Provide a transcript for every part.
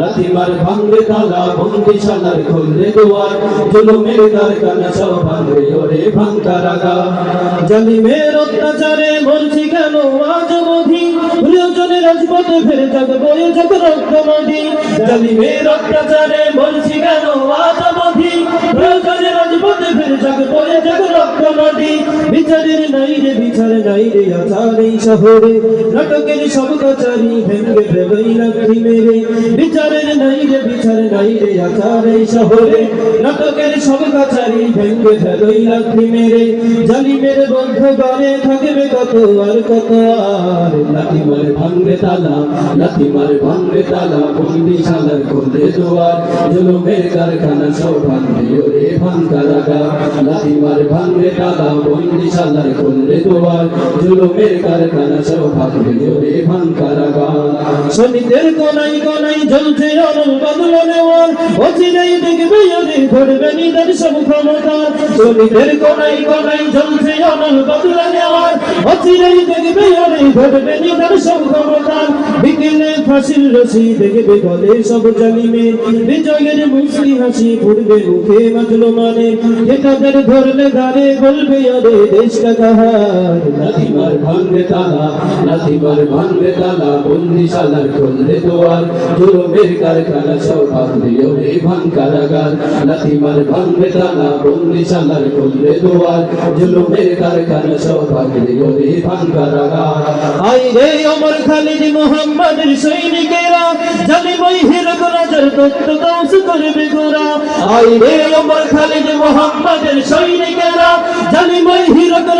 লাথিমার ভাঙলে তালা বন্দিশালার খুললে দুয়ার, জুলুমের কারখানা সব ভাঙলে ওরে ভাঙতা রাগা। জালিমের অত্যাচারে মরছি কেন? আজ অবধি প্রিয়জনের রাজপথে ফেরে থাকব এ যত রক্ত নদী জালিমের অত্যাচারে মরছি কেন? আজ অবধি প্রিয়জনের রাজপথে ফেরে থাকব এ যত রক্ত নদী বিচারের নাই রে বিচারে নাই রে আচার এই শহরে। নাটকের সব কাচারি ভেঙ্গে দেবই লাঠি মেরে। বিচারের নাই রে, বিচারে নাই রে আচার এই শহরে। নাটকের সব কাচারি ভেঙ্গে দেবই লাঠি মেরে। জালিমের বন্ধ গানে থাকবে কত আর কত আর লাঠি মারে ভাঙবে তালা লাঠি মারে ভাঙবে তালা বন্দিশালার খুললে দুয়ার। জুলুমের কারখানা, সব ভাঙবে ওরে ভাঙতা লাগা লাঠি মারে ভাঙবে তালা বন্দিশালার খুললে দুয়ার। জুলুমের কারখানা, সব ভাঙবে ওরে ভাঙতা লাগা শনিদের কোনাই কোনাই জ্বলছে অনল বদল নেওয়ার। অচিরেই দেখবে ওদের ধরবে নিদের সব ক্ষমতা। শনিদের কোনাই কোনাই জ্বলছে অনল বদল নেওয়ার। অচিরেই দেখবে ওদের ধরবে নিদের সব ক্ষমতা বিকেলে ফাঁসির রশি দেখবে গলে সব জালিমে। বিজয়ের মুসলি হাসি ফুটবে মুখে মাজলো মানে। তাদের ধরলে গানে বলবে আরে দেশ কাহার? লাথিমার ভাঙবে তালা, লাথিমার ভাঙবে তালা বন্দিশালার খুললে দোয়ার। জুলুমের কারখানা সব ভাঙবে ওরে ভাঙ কারাগার। লাথিমার ভাঙবে তালা বন্দিশালার খুললে দোয়ার। জুলুমের কারখানা সব ভাঙবে ওরে ভাঙ কারাগার। আই রে ওমর খালিদ মোহাম্মদের সৈনিকেরা জালিমাই হিরক রাজার দত্ত দাউস করবে গোরা। আই রে ওমর খালিদ মোহাম্মদের হিরক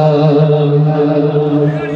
Allah